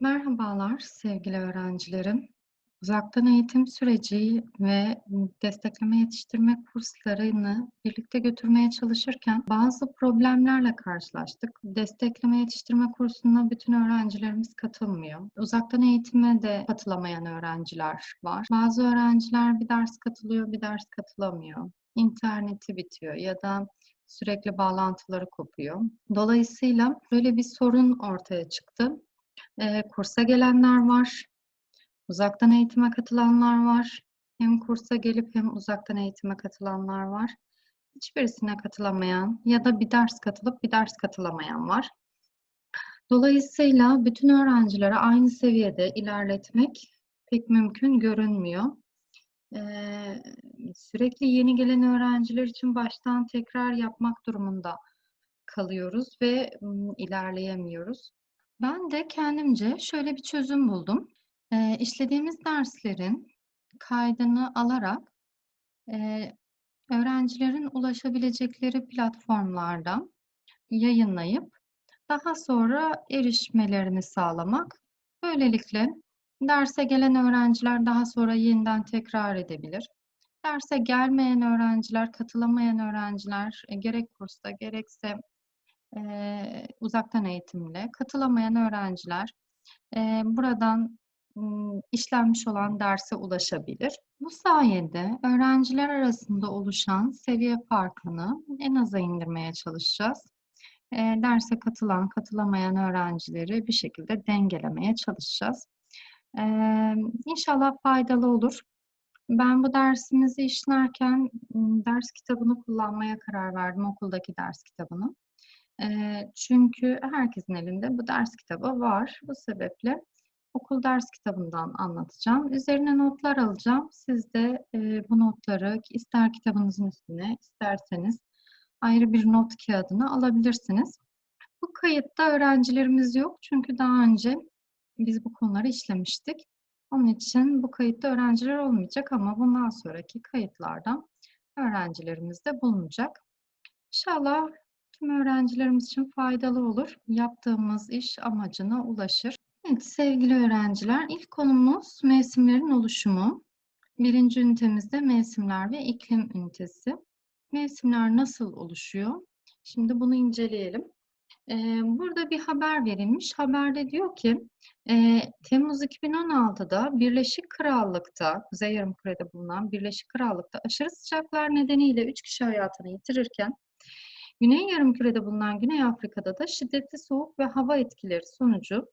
Merhabalar sevgili öğrencilerim. Uzaktan eğitim süreci ve destekleme yetiştirme kurslarını birlikte götürmeye çalışırken bazı problemlerle karşılaştık. Destekleme yetiştirme kursuna bütün öğrencilerimiz katılmıyor. Uzaktan eğitime de katılamayan öğrenciler var. Bazı öğrenciler bir ders katılıyor, bir ders katılamıyor. İnterneti bitiyor ya da sürekli bağlantıları kopuyor. Dolayısıyla böyle bir sorun ortaya çıktı. Eee, kursa gelenler var, uzaktan eğitime katılanlar var. Hem kursa gelip hem uzaktan eğitime katılanlar var. Hiçbirisine katılamayan ya da bir ders katılıp bir ders katılamayan var. Dolayısıyla bütün öğrencileri aynı seviyede ilerletmek pek mümkün görünmüyor. Eee, sürekli yeni gelen öğrenciler için baştan tekrar yapmak durumunda kalıyoruz ve, ilerleyemiyoruz. Ben de kendimce şöyle bir çözüm buldum. Eee, işlediğimiz derslerin kaydını alarak, eee, öğrencilerin ulaşabilecekleri platformlarda yayınlayıp daha sonra erişmelerini sağlamak. Böylelikle derse gelen öğrenciler daha sonra yeniden tekrar edebilir. Derse gelmeyen öğrenciler, katılamayan öğrenciler, e, gerek kursta gerekse Eee, uzaktan eğitimle katılamayan öğrenciler, eee, buradan, işlenmiş olan derse ulaşabilir. Bu sayede öğrenciler arasında oluşan seviye farkını en aza indirmeye çalışacağız. Eee, derse katılan, katılamayan öğrencileri bir şekilde dengelemeye çalışacağız. Emm, inşallah faydalı olur. Ben bu dersimizi işlerken, ders kitabını kullanmaya karar verdim, okuldaki ders kitabını. Çünkü herkesin elinde bu ders kitabı var. Bu sebeple okul ders kitabından anlatacağım. Üzerine notlar alacağım. Siz de, bu notları ister kitabınızın üstüne, isterseniz ayrı bir not kağıdına alabilirsiniz. Bu kayıtta öğrencilerimiz yok çünkü daha önce biz bu konuları işlemiştik. Onun için bu kayıtta öğrenciler olmayacak ama bundan sonraki kayıtlarda öğrencilerimiz de bulunacak. İnşallah tüm öğrencilerimiz için faydalı olur. Yaptığımız iş amacına ulaşır. Evet sevgili öğrenciler, ilk konumuz mevsimlerin oluşumu. Birinci ünitemizde mevsimler ve iklim ünitesi. Mevsimler nasıl oluşuyor? Şimdi bunu inceleyelim. Ee, burada bir haber verilmiş. Haberde diyor ki e, Temmuz 2016'da Birleşik Krallık'ta, Kuzey Yarımküre'de bulunan Birleşik Krallık'ta aşırı sıcaklar nedeniyle 3 kişi hayatını yitirirken Güney Yarımküre'de bulunan Güney Afrika'da da şiddetli soğuk ve hava etkileri sonucu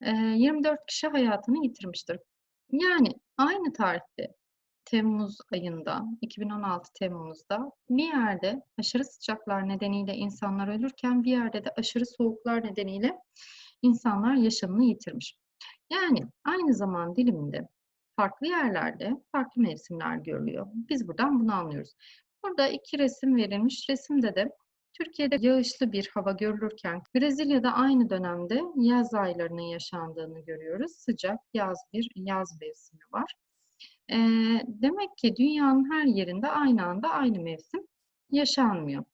24 kişi hayatını yitirmiştir. Yani aynı tarihte Temmuz ayında, 2016 Temmuz'da bir yerde aşırı sıcaklar nedeniyle insanlar ölürken bir yerde de aşırı soğuklar nedeniyle insanlar yaşamını yitirmiş. Yani aynı zaman diliminde farklı yerlerde farklı mevsimler görülüyor. Biz buradan bunu anlıyoruz. Burada iki resim verilmiş. Resimde de Türkiye'de yağışlı bir hava görülürken Brezilya'da aynı dönemde yaz aylarının yaşandığını görüyoruz. Sıcak yaz bir yaz mevsimi var. E, demek ki dünyanın her yerinde aynı anda aynı mevsim yaşanmıyor.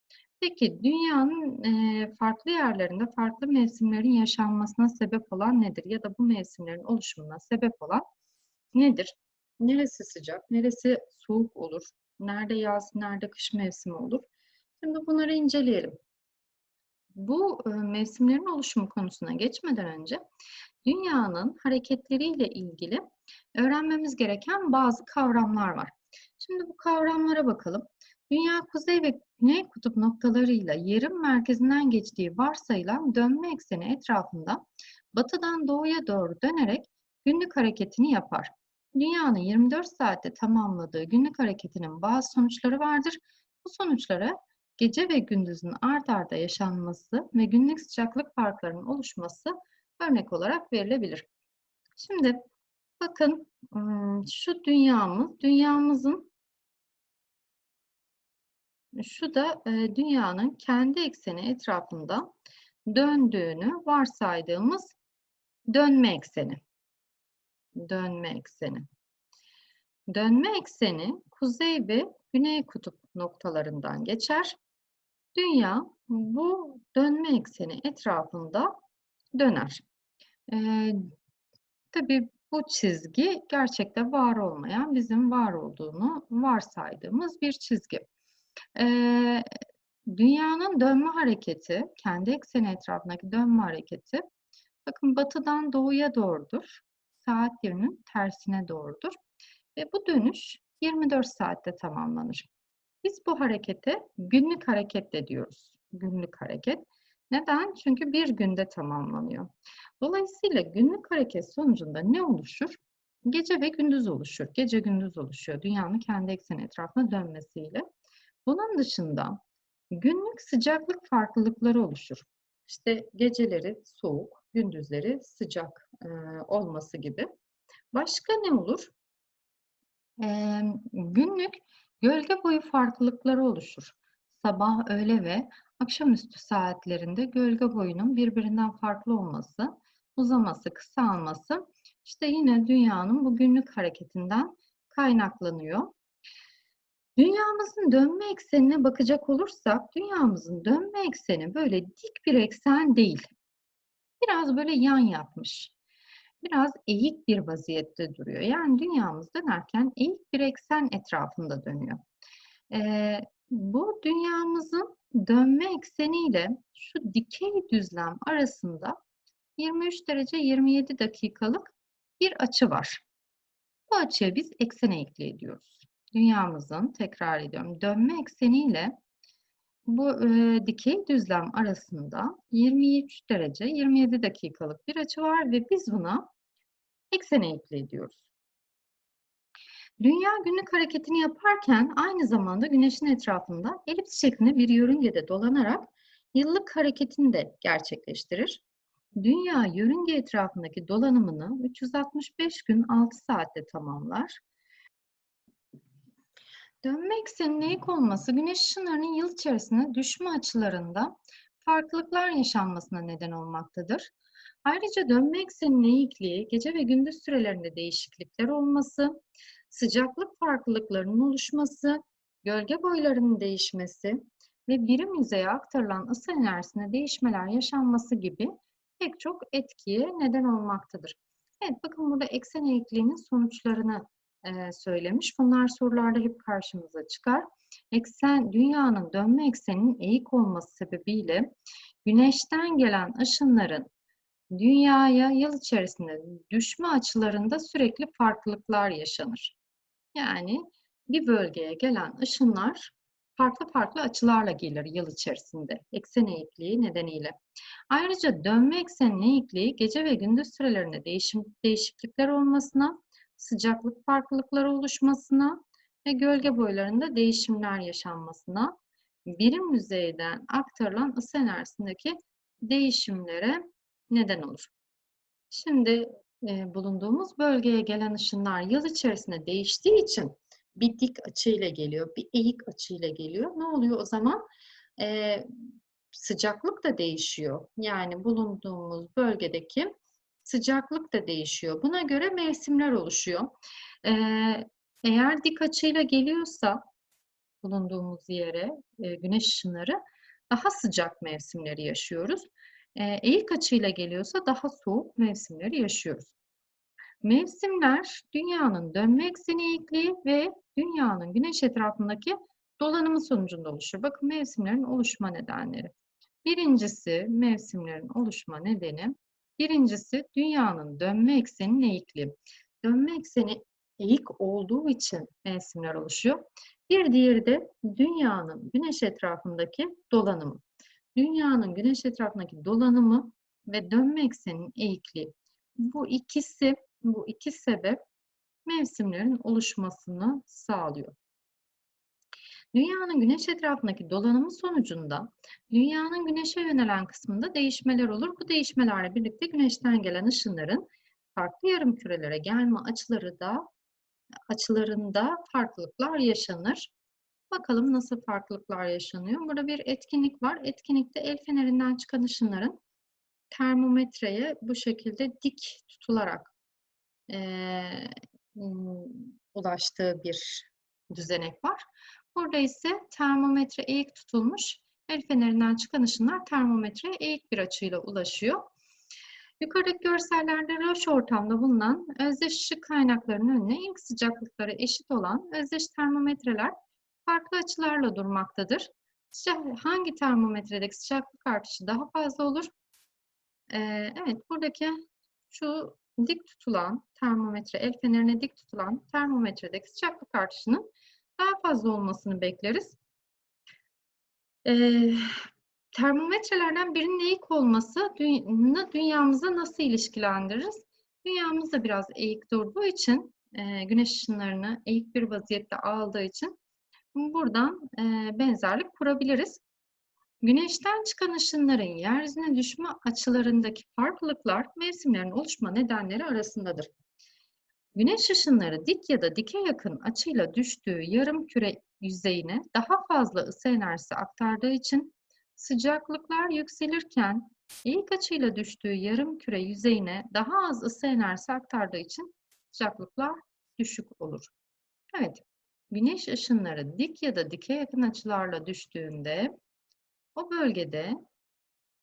Peki dünyanın e, farklı yerlerinde farklı mevsimlerin yaşanmasına sebep olan nedir? Ya da bu mevsimlerin oluşumuna sebep olan nedir? Neresi sıcak, neresi soğuk olur? Nerede yaz, nerede kış mevsimi olur? Şimdi bunları inceleyelim. Bu mevsimlerin oluşumu konusuna geçmeden önce dünyanın hareketleriyle ilgili öğrenmemiz gereken bazı kavramlar var. Şimdi bu kavramlara bakalım. Dünya kuzey ve güney kutup noktalarıyla yerin merkezinden geçtiği varsayılan dönme ekseni etrafında batıdan doğuya doğru dönerek günlük hareketini yapar. Dünyanın 24 saatte tamamladığı günlük hareketinin bazı sonuçları vardır. Bu sonuçlara gece ve gündüzün art arda yaşanması ve günlük sıcaklık farklarının oluşması örnek olarak verilebilir. Şimdi bakın şu dünyamız, dünyamızın şu da dünyanın kendi ekseni etrafında döndüğünü varsaydığımız dönme ekseni. Dönme ekseni. Dönme ekseni kuzey ve güney kutup noktalarından geçer. Dünya bu dönme ekseni etrafında döner. Ee, Tabii bu çizgi gerçekte var olmayan, bizim var olduğunu varsaydığımız bir çizgi. Eee, dünyanın dönme hareketi, kendi ekseni etrafındaki dönme hareketi, bakın batıdan doğuya doğrudur. Saat yönünün tersine doğrudur. Ve bu dönüş 24 saatte tamamlanır. Biz bu harekete günlük hareket de diyoruz. Günlük hareket. Neden? Çünkü bir günde tamamlanıyor. Dolayısıyla günlük hareket sonucunda ne oluşur? Gece ve gündüz oluşur. Gece gündüz oluşuyor. Dünyanın kendi ekseni etrafına dönmesiyle. Bunun dışında günlük sıcaklık farklılıkları oluşur. İşte geceleri soğuk, gündüzleri sıcak e, olması gibi. Başka ne olur? E, günlük gölge boyu farklılıkları oluşur. Sabah, öğle ve akşamüstü saatlerinde gölge boyunun birbirinden farklı olması, uzaması, kısalması işte yine dünyanın bu günlük hareketinden kaynaklanıyor. Dünyamızın dönme eksenine bakacak olursak, dünyamızın dönme ekseni böyle dik bir eksen değil. Biraz böyle yan yapmış. Biraz eğik bir vaziyette duruyor. Yani dünyamız dönerken eğik bir eksen etrafında dönüyor. Ee, bu dünyamızın dönme ekseniyle şu dikey düzlem arasında 23 derece 27 dakikalık bir açı var. Bu açıya biz eksen eğikliği diyoruz. Dünyamızın, tekrar ediyorum, dönme ekseniyle bu e, dikey düzlem arasında 23 derece 27 dakikalık bir açı var ve biz buna eksen eğikliği diyoruz. Dünya günlük hareketini yaparken aynı zamanda güneşin etrafında elips şeklinde bir yörüngede dolanarak yıllık hareketini de gerçekleştirir. Dünya yörünge etrafındaki dolanımını 365 gün 6 saatte tamamlar. Dönme ekseninin eğik olması güneş ışınlarının yıl içerisinde düşme açılarında farklılıklar yaşanmasına neden olmaktadır. Ayrıca dönme ekseninin eğikliği gece ve gündüz sürelerinde değişiklikler olması, sıcaklık farklılıklarının oluşması, gölge boylarının değişmesi ve birim yüzeye aktarılan ısı enerjisinde değişmeler yaşanması gibi pek çok etkiye neden olmaktadır. Evet bakın burada eksen eğikliğinin sonuçlarını e, söylemiş. Bunlar sorularda hep karşımıza çıkar. Eksen, dünyanın dönme ekseninin eğik olması sebebiyle güneşten gelen ışınların dünyaya yıl içerisinde düşme açılarında sürekli farklılıklar yaşanır. Yani bir bölgeye gelen ışınlar farklı farklı açılarla gelir yıl içerisinde eksen eğikliği nedeniyle. Ayrıca dönme eksenin eğikliği gece ve gündüz sürelerinde değişim, değişiklikler olmasına, sıcaklık farklılıkları oluşmasına ve gölge boylarında değişimler yaşanmasına, birim yüzeyden aktarılan ısı enerjisindeki değişimlere neden olur. Şimdi e, bulunduğumuz bölgeye gelen ışınlar yıl içerisinde değiştiği için bir dik açıyla geliyor, bir eğik açıyla geliyor. Ne oluyor o zaman? E, sıcaklık da değişiyor. Yani bulunduğumuz bölgedeki sıcaklık da değişiyor. Buna göre mevsimler oluşuyor. Eğer dik açıyla geliyorsa bulunduğumuz yere e, güneş ışınları daha sıcak mevsimleri yaşıyoruz. E, eğik açıyla geliyorsa daha soğuk mevsimleri yaşıyoruz. Mevsimler dünyanın dönme ekseni eğikliği ve dünyanın güneş etrafındaki dolanımı sonucunda oluşur. Bakın mevsimlerin oluşma nedenleri. Birincisi mevsimlerin oluşma nedeni. Birincisi dünyanın dönme ekseninin eğikliği. Dönme ekseni eğik olduğu için mevsimler oluşuyor. Bir diğeri de dünyanın güneş etrafındaki dolanımı. Dünyanın güneş etrafındaki dolanımı ve dönme ekseninin eğikliği. Bu ikisi bu iki sebep mevsimlerin oluşmasını sağlıyor. Dünyanın güneş etrafındaki dolanımı sonucunda dünyanın güneşe yönelen kısmında değişmeler olur. Bu değişmelerle birlikte güneşten gelen ışınların farklı yarım kürelere gelme açıları da açılarında farklılıklar yaşanır. Bakalım nasıl farklılıklar yaşanıyor. Burada bir etkinlik var. Etkinlikte el fenerinden çıkan ışınların termometreye bu şekilde dik tutularak e, ulaştığı bir düzenek var. Burada ise termometre eğik tutulmuş. El fenerinden çıkan ışınlar termometreye eğik bir açıyla ulaşıyor. Yukarıdaki görsellerde loş ortamda bulunan özdeş ışık kaynaklarının önüne ilk sıcaklıkları eşit olan özdeş termometreler farklı açılarla durmaktadır. Hangi termometredeki sıcaklık artışı daha fazla olur? Ee, evet, buradaki şu dik tutulan termometre, el fenerine dik tutulan termometredeki sıcaklık artışının daha fazla olmasını bekleriz. Ee, termometrelerden birinin eğik olması dü- dünyamıza nasıl ilişkilendiririz? Dünyamız da biraz eğik durduğu için, e, güneş ışınlarını eğik bir vaziyette aldığı için buradan e, benzerlik kurabiliriz. Güneşten çıkan ışınların yeryüzüne düşme açılarındaki farklılıklar mevsimlerin oluşma nedenleri arasındadır. Güneş ışınları dik ya da dike yakın açıyla düştüğü yarım küre yüzeyine daha fazla ısı enerjisi aktardığı için sıcaklıklar yükselirken eğik açıyla düştüğü yarım küre yüzeyine daha az ısı enerjisi aktardığı için sıcaklıklar düşük olur. Evet, güneş ışınları dik ya da dike yakın açılarla düştüğünde o bölgede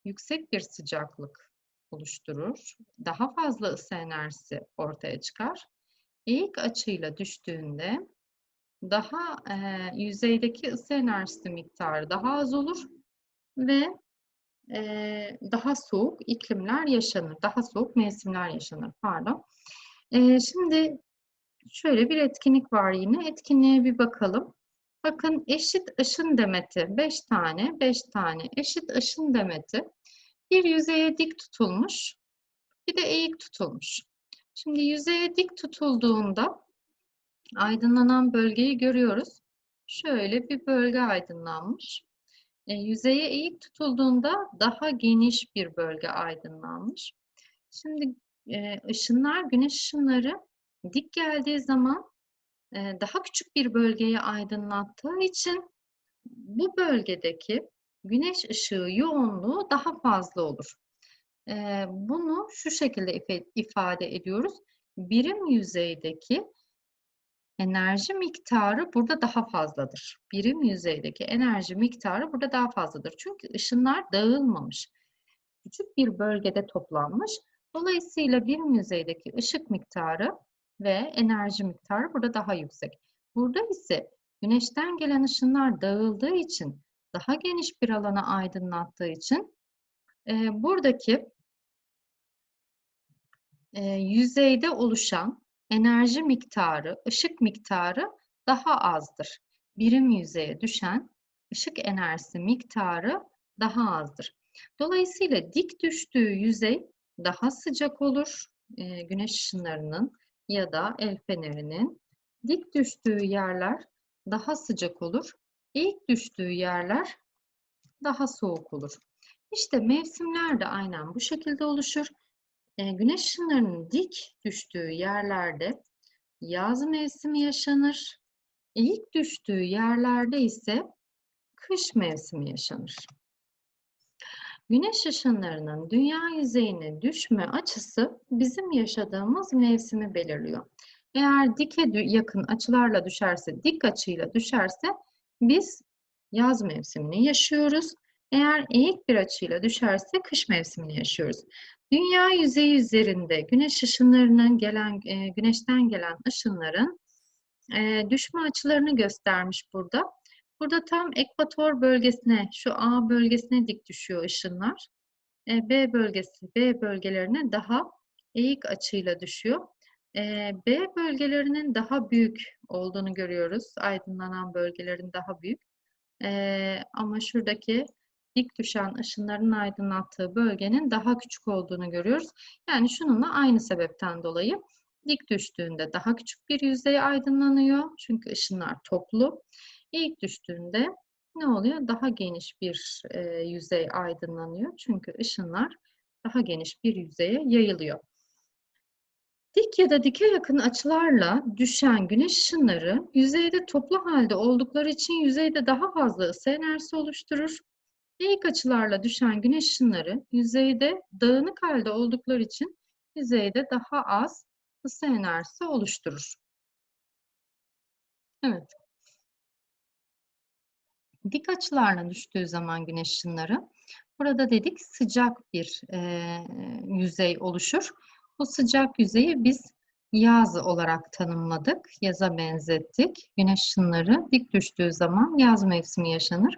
yüksek bir sıcaklık oluşturur. Daha fazla ısı enerjisi ortaya çıkar. Eğik açıyla düştüğünde daha e, yüzeydeki ısı enerjisi miktarı daha az olur ve e, daha soğuk iklimler yaşanır. Daha soğuk mevsimler yaşanır. Pardon. E, şimdi şöyle bir etkinlik var yine. Etkinliğe bir bakalım. Bakın eşit ışın demeti 5 tane, 5 tane eşit ışın demeti bir yüzeye dik tutulmuş, bir de eğik tutulmuş. Şimdi yüzeye dik tutulduğunda aydınlanan bölgeyi görüyoruz. Şöyle bir bölge aydınlanmış. E, yüzeye eğik tutulduğunda daha geniş bir bölge aydınlanmış. Şimdi e, ışınlar, güneş ışınları dik geldiği zaman e, daha küçük bir bölgeyi aydınlattığı için bu bölgedeki güneş ışığı yoğunluğu daha fazla olur. Bunu şu şekilde ifade ediyoruz. Birim yüzeydeki enerji miktarı burada daha fazladır. Birim yüzeydeki enerji miktarı burada daha fazladır. Çünkü ışınlar dağılmamış. Küçük bir bölgede toplanmış. Dolayısıyla birim yüzeydeki ışık miktarı ve enerji miktarı burada daha yüksek. Burada ise güneşten gelen ışınlar dağıldığı için, daha geniş bir alanı aydınlattığı için e, buradaki e, yüzeyde oluşan enerji miktarı, ışık miktarı daha azdır. Birim yüzeye düşen ışık enerjisi miktarı daha azdır. Dolayısıyla dik düştüğü yüzey daha sıcak olur. E, güneş ışınlarının ya da el fenerinin dik düştüğü yerler daha sıcak olur. Eğik düştüğü yerler daha soğuk olur. İşte mevsimler de aynen bu şekilde oluşur. E, güneş ışınlarının dik düştüğü yerlerde yaz mevsimi yaşanır. Eğik düştüğü yerlerde ise kış mevsimi yaşanır. Güneş ışınlarının dünya yüzeyine düşme açısı bizim yaşadığımız mevsimi belirliyor. Eğer dike yakın açılarla düşerse, dik açıyla düşerse biz yaz mevsimini yaşıyoruz. Eğer eğik bir açıyla düşerse kış mevsimini yaşıyoruz. Dünya yüzeyi üzerinde güneş ışınlarının gelen, e, güneşten gelen ışınların e, düşme açılarını göstermiş burada. Burada tam ekvator bölgesine, şu A bölgesine dik düşüyor ışınlar. E, B bölgesi, B bölgelerine daha eğik açıyla düşüyor. E, B bölgelerinin daha büyük olduğunu görüyoruz. Aydınlanan bölgelerin daha büyük. E, ama şuradaki dik düşen ışınların aydınlattığı bölgenin daha küçük olduğunu görüyoruz. Yani şununla aynı sebepten dolayı dik düştüğünde daha küçük bir yüzey aydınlanıyor. Çünkü ışınlar toplu. İlk düştüğünde ne oluyor? Daha geniş bir e, yüzey aydınlanıyor. Çünkü ışınlar daha geniş bir yüzeye yayılıyor. Dik ya da dike yakın açılarla düşen güneş ışınları yüzeyde toplu halde oldukları için yüzeyde daha fazla ısı enerjisi oluşturur. Eğik açılarla düşen güneş ışınları yüzeyde dağınık halde oldukları için yüzeyde daha az ısı enerjisi oluşturur. Evet. Dik açılarla düştüğü zaman güneş ışınları Burada dedik sıcak bir e, yüzey oluşur. Bu sıcak yüzeyi biz yaz olarak tanımladık. Yaza benzettik. Güneş ışınları dik düştüğü zaman yaz mevsimi yaşanır.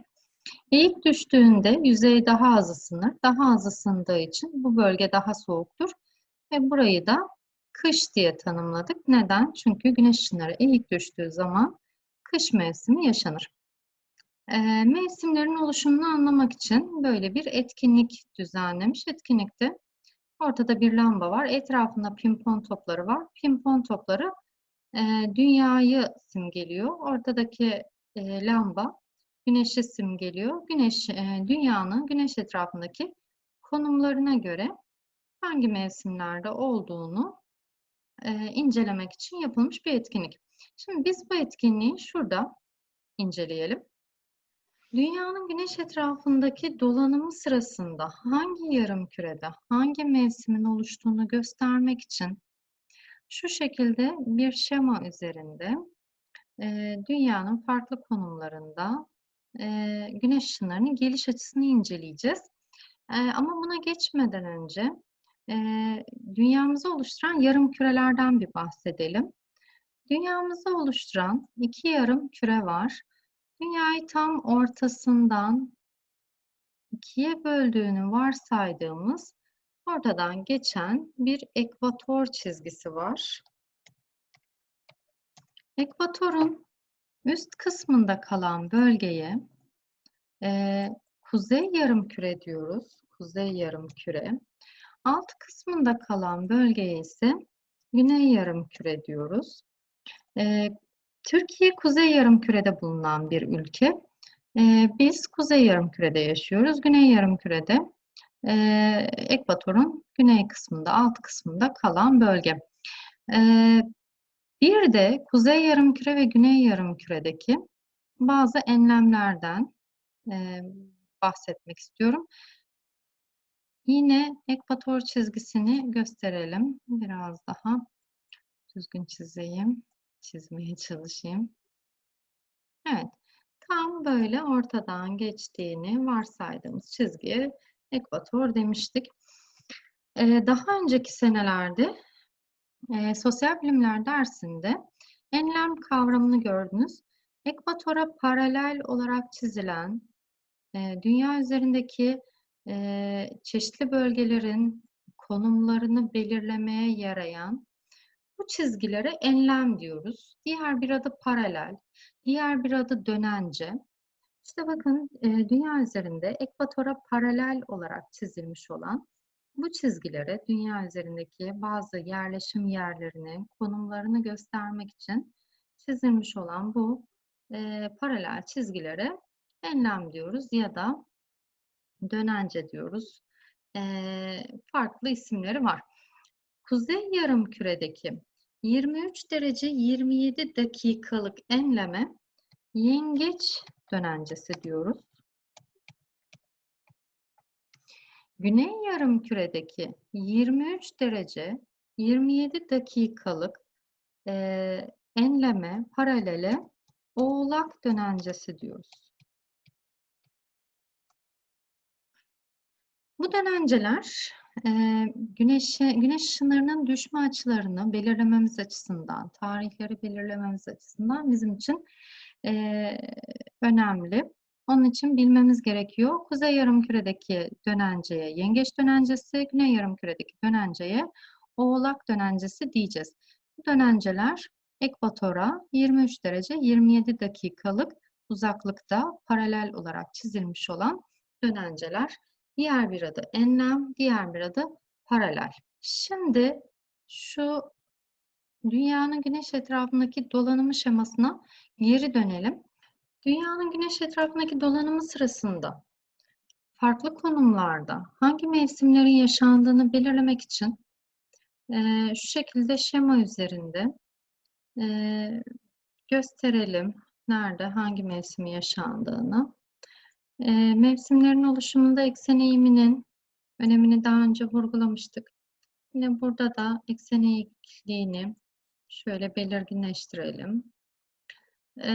Eğik düştüğünde yüzey daha az ısınır. Daha az ısındığı için bu bölge daha soğuktur. Ve burayı da kış diye tanımladık. Neden? Çünkü güneş ışınları eğik düştüğü zaman kış mevsimi yaşanır. E, mevsimlerin oluşumunu anlamak için böyle bir etkinlik düzenlemiş. Etkinlikte ortada bir lamba var. Etrafında pimpon topları var. Pimpon topları e, dünyayı simgeliyor. Ortadaki e, lamba güneşi simgeliyor. Güneş, e, dünyanın güneş etrafındaki konumlarına göre hangi mevsimlerde olduğunu e, incelemek için yapılmış bir etkinlik. Şimdi biz bu etkinliği şurada inceleyelim. Dünyanın güneş etrafındaki dolanımı sırasında hangi yarım kürede hangi mevsimin oluştuğunu göstermek için şu şekilde bir şema üzerinde e, dünyanın farklı konumlarında güneş ışınlarının geliş açısını inceleyeceğiz. Ama buna geçmeden önce dünyamızı oluşturan yarım kürelerden bir bahsedelim. Dünyamızı oluşturan iki yarım küre var. Dünyayı tam ortasından ikiye böldüğünü varsaydığımız ortadan geçen bir ekvator çizgisi var. Ekvatorun üst kısmında kalan bölgeye e, kuzey yarımküre diyoruz. Kuzey yarımküre. Alt kısmında kalan bölgeye ise güney yarımküre diyoruz. E, Türkiye kuzey yarımkürede bulunan bir ülke. E, biz kuzey yarımkürede yaşıyoruz. Güney yarımkürede e, ekvatorun güney kısmında, alt kısmında kalan bölge. E, bir de kuzey yarımküre ve güney yarımküredeki bazı enlemlerden e, bahsetmek istiyorum. Yine ekvator çizgisini gösterelim. Biraz daha düzgün çizeyim çizmeye çalışayım. Evet, tam böyle ortadan geçtiğini varsaydığımız çizgiye ekvator demiştik. Ee, daha önceki senelerde e, sosyal bilimler dersinde enlem kavramını gördünüz. Ekvatora paralel olarak çizilen e, dünya üzerindeki e, çeşitli bölgelerin konumlarını belirlemeye yarayan bu çizgilere enlem diyoruz. Diğer bir adı paralel, diğer bir adı dönence. İşte bakın e, dünya üzerinde ekvatora paralel olarak çizilmiş olan bu çizgilere dünya üzerindeki bazı yerleşim yerlerini, konumlarını göstermek için çizilmiş olan bu e, paralel çizgilere enlem diyoruz ya da dönence diyoruz. E, farklı isimleri var. Kuzey yarımküredeki 23 derece 27 dakikalık enleme yengeç dönencesi diyoruz. Güney yarımküredeki 23 derece 27 dakikalık e, enleme paralele oğlak dönencesi diyoruz. Bu dönenceler e, güneşe, güneş ışınlarının düşme açılarını belirlememiz açısından, tarihleri belirlememiz açısından bizim için e, önemli. Onun için bilmemiz gerekiyor. Kuzey yarımküredeki dönenceye yengeç dönencesi, güney yarımküredeki dönenceye oğlak dönencesi diyeceğiz. Bu dönenceler ekvatora 23 derece 27 dakikalık uzaklıkta paralel olarak çizilmiş olan dönenceler. Diğer bir adı enlem, diğer bir adı paralel. Şimdi şu dünyanın güneş etrafındaki dolanımı şemasına geri dönelim. Dünyanın güneş etrafındaki dolanımı sırasında farklı konumlarda hangi mevsimlerin yaşandığını belirlemek için e, şu şekilde şema üzerinde e, gösterelim nerede hangi mevsimi yaşandığını. E, mevsimlerin oluşumunda eksen eğiminin önemini daha önce vurgulamıştık. Yine burada da eksen eğikliğini şöyle belirginleştirelim. E,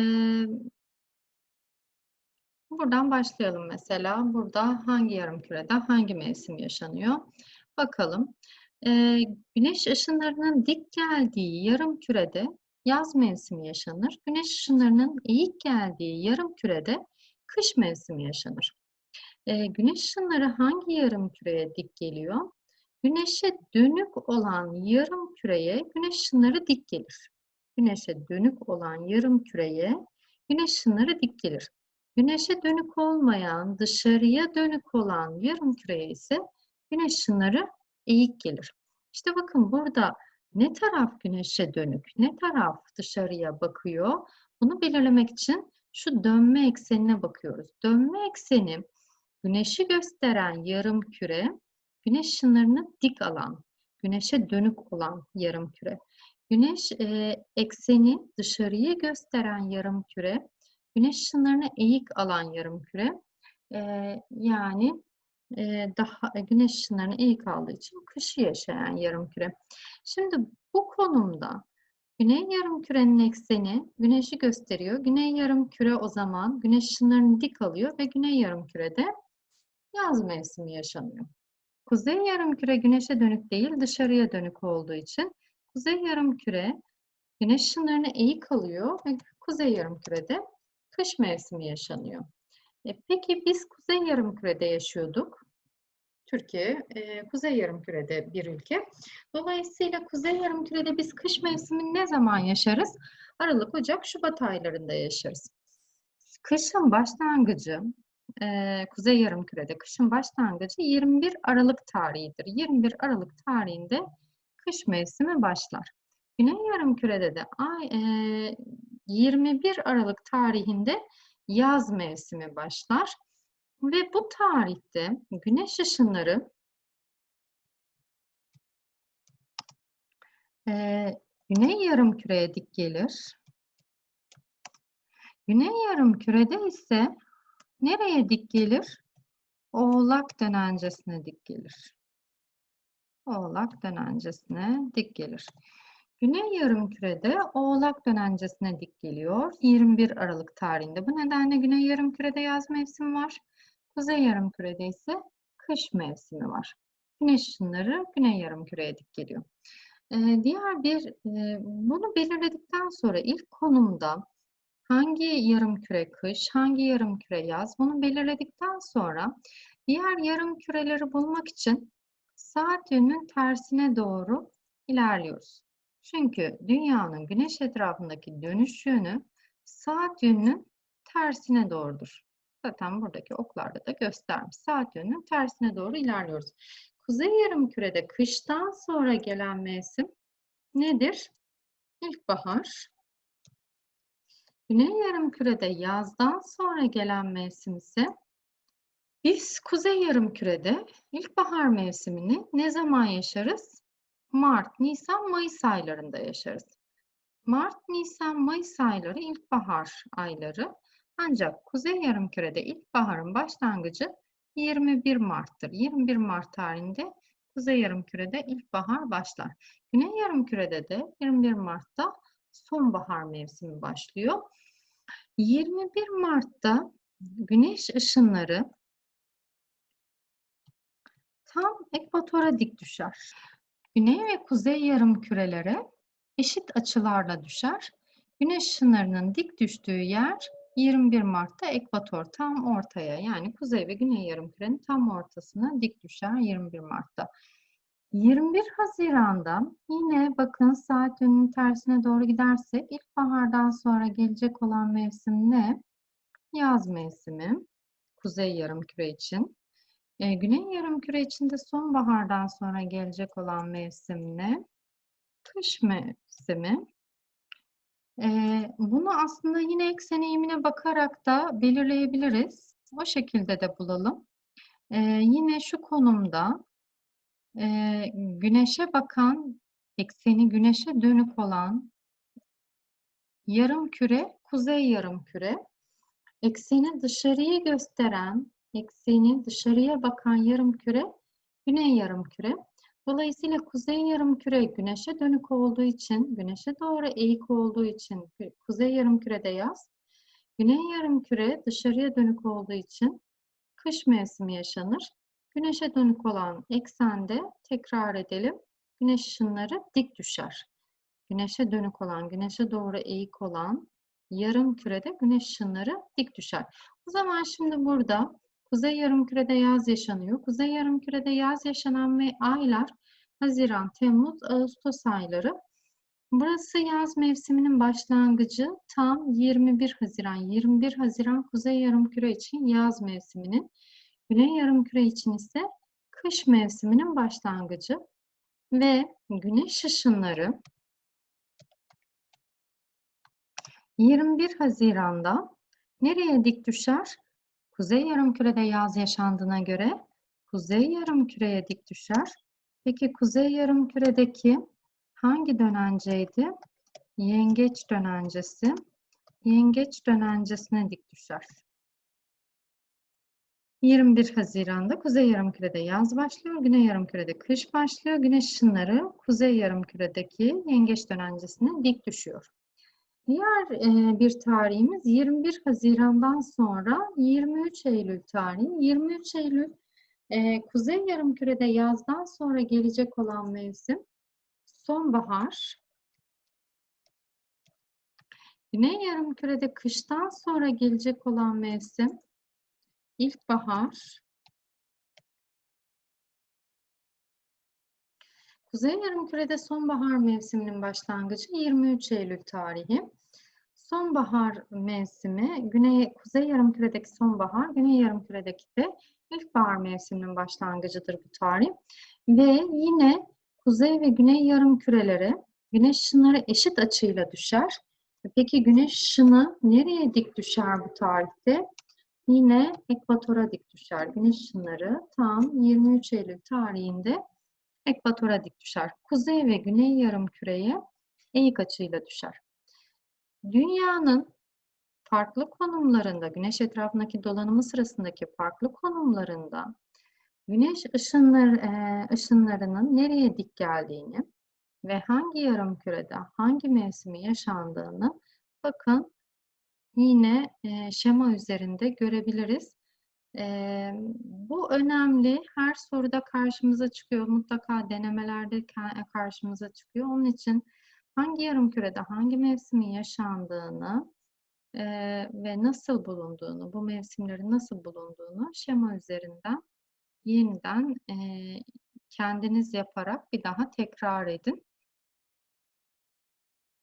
Buradan başlayalım mesela. Burada hangi yarımkürede hangi mevsim yaşanıyor? Bakalım. Ee, güneş ışınlarının dik geldiği yarımkürede yaz mevsimi yaşanır. Güneş ışınlarının eğik geldiği yarımkürede kış mevsimi yaşanır. Ee, güneş ışınları hangi yarımküreye dik geliyor? Güneşe dönük olan yarımküreye güneş ışınları dik gelir. Güneşe dönük olan yarımküreye güneş ışınları dik gelir. Güneşe dönük olmayan, dışarıya dönük olan yarımküreye ise güneş ışınları eğik gelir. İşte bakın burada ne taraf güneşe dönük, ne taraf dışarıya bakıyor? Bunu belirlemek için şu dönme eksenine bakıyoruz. Dönme ekseni güneşi gösteren yarım küre, güneş ışınlarını dik alan, güneşe dönük olan yarım küre. Güneş e, ekseni dışarıya gösteren yarım küre, güneş ışınlarını eğik alan yarım küre. E, yani e, daha güneş ışınlarını eğik aldığı için kışı yaşayan yarım küre. Şimdi bu konumda Güney yarım kürenin ekseni güneşi gösteriyor. Güney yarım küre o zaman güneş ışınlarını dik alıyor ve güney yarım kürede yaz mevsimi yaşanıyor. Kuzey yarım küre güneşe dönük değil dışarıya dönük olduğu için kuzey yarım küre güneş ışınlarını eğik alıyor ve kuzey yarım kürede kış mevsimi yaşanıyor. E, peki biz kuzey yarım kürede yaşıyorduk. Türkiye e, kuzey yarımkürede bir ülke. Dolayısıyla kuzey yarımkürede biz kış mevsimini ne zaman yaşarız? Aralık, Ocak, Şubat aylarında yaşarız. Kışın başlangıcı e, kuzey yarımkürede kışın başlangıcı 21 Aralık tarihidir. 21 Aralık tarihinde kış mevsimi başlar. Güney yarımkürede de ay, e, 21 Aralık tarihinde yaz mevsimi başlar. Ve bu tarihte güneş ışınları e, güney yarımküreye dik gelir. Güney yarımkürede ise nereye dik gelir? Oğlak dönencesine dik gelir. Oğlak dönencesine dik gelir. Güney yarımkürede Oğlak dönencesine dik geliyor. 21 Aralık tarihinde. Bu nedenle Güney yarımkürede yaz mevsimi var. Kuzey yarımkürede ise kış mevsimi var. Güneş ışınları güney yarımküreye dik geliyor. Ee, diğer bir, e, bunu belirledikten sonra ilk konumda hangi yarımküre kış, hangi yarımküre yaz bunu belirledikten sonra diğer yarımküreleri bulmak için saat yönünün tersine doğru ilerliyoruz. Çünkü dünyanın güneş etrafındaki dönüş yönü saat yönünün tersine doğrudur. Zaten buradaki oklarda da göstermiş. Saat yönünün tersine doğru ilerliyoruz. Kuzey yarımkürede kıştan sonra gelen mevsim nedir? İlkbahar. Güney yarımkürede yazdan sonra gelen mevsim ise biz kuzey yarımkürede ilkbahar mevsimini ne zaman yaşarız? Mart, Nisan, Mayıs aylarında yaşarız. Mart, Nisan, Mayıs ayları ilkbahar ayları. Ancak Kuzey Yarımküre'de ilkbaharın başlangıcı 21 Mart'tır. 21 Mart tarihinde Kuzey Yarımküre'de ilkbahar başlar. Güney Yarımküre'de de 21 Mart'ta sonbahar mevsimi başlıyor. 21 Mart'ta güneş ışınları tam ekvatora dik düşer. Güney ve kuzey yarımkürelere eşit açılarla düşer. Güneş ışınlarının dik düştüğü yer 21 Mart'ta ekvator tam ortaya yani kuzey ve güney yarımkürenin tam ortasına dik düşer 21 Mart'ta. 21 Haziran'da yine bakın saat yönünün tersine doğru gidersek ilkbahardan sonra gelecek olan mevsim ne? Yaz mevsimi. Kuzey yarımküre için. E, güney yarımküre için de sonbahardan sonra gelecek olan mevsim ne? Kış mevsimi. Eee, bunu aslında yine eksen eğimine bakarak da belirleyebiliriz. O şekilde de bulalım. Eee, yine şu konumda eee, güneşe bakan, ekseni güneşe dönük olan yarım küre, kuzey yarım küre. Ekseni dışarıya gösteren, ekseni dışarıya bakan yarım küre, güney yarım küre. Dolayısıyla kuzey yarımküre güneşe dönük olduğu için, güneşe doğru eğik olduğu için kuzey yarımkürede yaz, Güney yarımküre dışarıya dönük olduğu için kış mevsimi yaşanır. Güneşe dönük olan eksende tekrar edelim. Güneş ışınları dik düşer. Güneşe dönük olan, güneşe doğru eğik olan yarım kürede güneş ışınları dik düşer. O zaman şimdi burada kuzey yarım kürede yaz yaşanıyor. Kuzey yarım kürede yaz yaşanan ve aylar Haziran, Temmuz, Ağustos ayları. Burası yaz mevsiminin başlangıcı tam 21 Haziran. 21 Haziran kuzey yarım küre için yaz mevsiminin, güney yarım küre için ise kış mevsiminin başlangıcı ve güneş ışınları 21 Haziran'da nereye dik düşer? Kuzey yarımkürede yaz yaşandığına göre kuzey yarımküreye dik düşer. Peki kuzey yarımküredeki hangi dönenceydi? Yengeç dönencesi. Yengeç dönencesine dik düşer. 21 Haziran'da kuzey yarımkürede yaz başlıyor, güney yarımkürede kış başlıyor. Güneş ışınları kuzey yarımküredeki yengeç dönencesine dik düşüyor. Diğer e, bir tarihimiz 21 Haziran'dan sonra 23 Eylül tarihi. 23 Eylül e, Kuzey Yarımküre'de yazdan sonra gelecek olan mevsim sonbahar. Güney Yarımküre'de kıştan sonra gelecek olan mevsim ilkbahar. Kuzey Yarımküre'de sonbahar mevsiminin başlangıcı 23 Eylül tarihi. Sonbahar mevsimi, Güney Kuzey Yarımküre'deki sonbahar, Güney Yarımküre'deki de ilkbahar mevsiminin başlangıcıdır bu tarih. Ve yine Kuzey ve Güney Yarımkürelere güneş ışınları eşit açıyla düşer. Peki güneş ışını nereye dik düşer bu tarihte? Yine ekvatora dik düşer. Güneş ışınları tam 23 Eylül tarihinde ekvatora dik düşer. Kuzey ve güney yarım küreye eğik açıyla düşer. Dünyanın farklı konumlarında, güneş etrafındaki dolanımı sırasındaki farklı konumlarında güneş ışınlar, e, ışınlarının nereye dik geldiğini ve hangi yarım kürede hangi mevsimi yaşandığını bakın yine e, şema üzerinde görebiliriz. E, bu önemli. Her soruda karşımıza çıkıyor. Mutlaka denemelerde karşımıza çıkıyor. Onun için hangi yarım kürede hangi mevsimin yaşandığını e, ve nasıl bulunduğunu, bu mevsimlerin nasıl bulunduğunu şema üzerinden yeniden e, kendiniz yaparak bir daha tekrar edin.